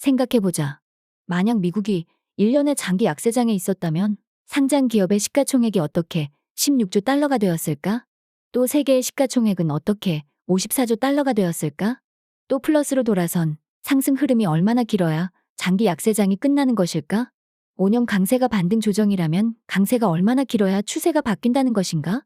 생각해보자. 만약 미국이 1년에 장기 약세장에 있었다면 상장 기업의 시가총액이 어떻게 16조 달러가 되었을까? 또 세계의 시가총액은 어떻게 54조 달러가 되었을까? 또 플러스로 돌아선 상승 흐름이 얼마나 길어야 장기 약세장이 끝나는 것일까? 5년 강세가 반등 조정이라면 강세가 얼마나 길어야 추세가 바뀐다는 것인가?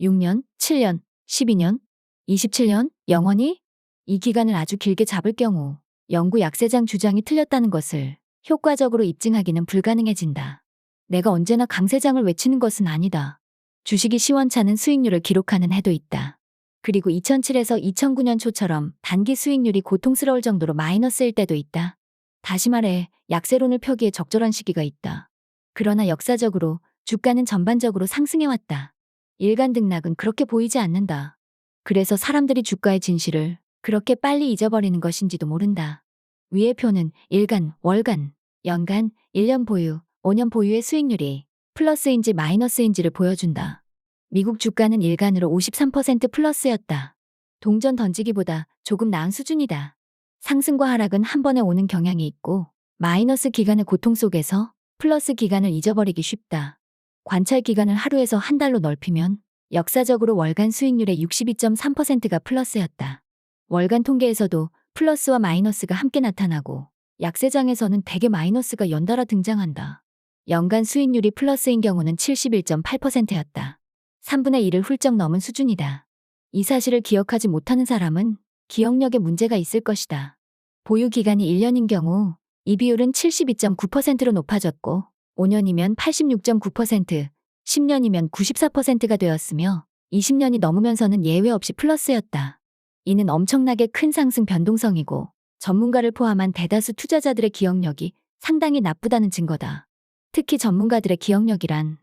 6년, 7년, 12년, 27년, 영원히? 이 기간을 아주 길게 잡을 경우 영구 약세장 주장이 틀렸다는 것을 효과적으로 입증하기는 불가능해진다. 내가 언제나 강세장을 외치는 것은 아니다. 주식이 시원찮은 수익률을 기록하는 해도 있다. 그리고 2007에서 2009년 초처럼 단기 수익률이 고통스러울 정도로 마이너스일 때도 있다. 다시 말해, 약세론을 펴기에 적절한 시기가 있다. 그러나 역사적으로 주가는 전반적으로 상승해왔다. 일간 등락은 그렇게 보이지 않는다. 그래서 사람들이 주가의 진실을 그렇게 빨리 잊어버리는 것인지도 모른다. 위의 표는 일간, 월간, 연간, 1년 보유, 5년 보유의 수익률이 플러스인지 마이너스인지를 보여준다. 미국 주가는 일간으로 53% 플러스였다. 동전 던지기보다 조금 나은 수준이다. 상승과 하락은 한 번에 오는 경향이 있고 마이너스 기간의 고통 속에서 플러스 기간을 잊어버리기 쉽다. 관찰 기간을 하루에서 한 달로 넓히면 역사적으로 월간 수익률의 62.3%가 플러스였다. 월간 통계에서도 플러스와 마이너스가 함께 나타나고 약세장에서는 대개 마이너스가 연달아 등장한다. 연간 수익률이 플러스인 경우는 71.8%였다. 3분의 1을 훌쩍 넘은 수준이다. 이 사실을 기억하지 못하는 사람은 기억력에 문제가 있을 것이다. 보유 기간이 1년인 경우 이 비율은 72.9%로 높아졌고 5년이면 86.9%, 10년이면 94%가 되었으며 20년이 넘으면서는 예외 없이 플러스였다. 이는 엄청나게 큰 상승 변동성이고 전문가를 포함한 대다수 투자자들의 기억력이 상당히 나쁘다는 증거다. 특히 전문가들의 기억력이란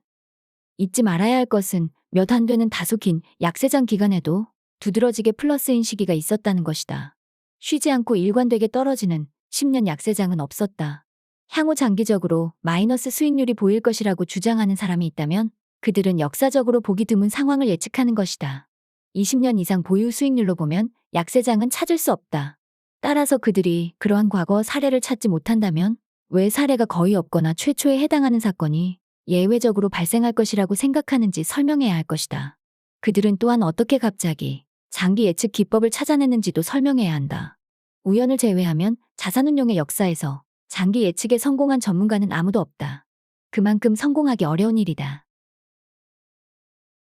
잊지 말아야 할 것은 몇 안 되는 다소 긴 약세장 기간에도 두드러지게 플러스인 시기가 있었다는 것이다. 쉬지 않고 일관되게 떨어지는 10년 약세장은 없었다. 향후 장기적으로 마이너스 수익률이 보일 것이라고 주장하는 사람이 있다면 그들은 역사적으로 보기 드문 상황을 예측하는 것이다. 20년 이상 보유 수익률로 보면 약세장은 찾을 수 없다. 따라서 그들이 그러한 과거 사례를 찾지 못한다면 왜 사례가 거의 없거나 최초에 해당하는 사건이 예외적으로 발생할 것이라고 생각하는지 설명해야 할 것이다. 그들은 또한 어떻게 갑자기 장기 예측 기법을 찾아냈는지도 설명해야 한다. 우연을 제외하면 자산운용의 역사에서 장기 예측에 성공한 전문가는 아무도 없다. 그만큼 성공하기 어려운 일이다.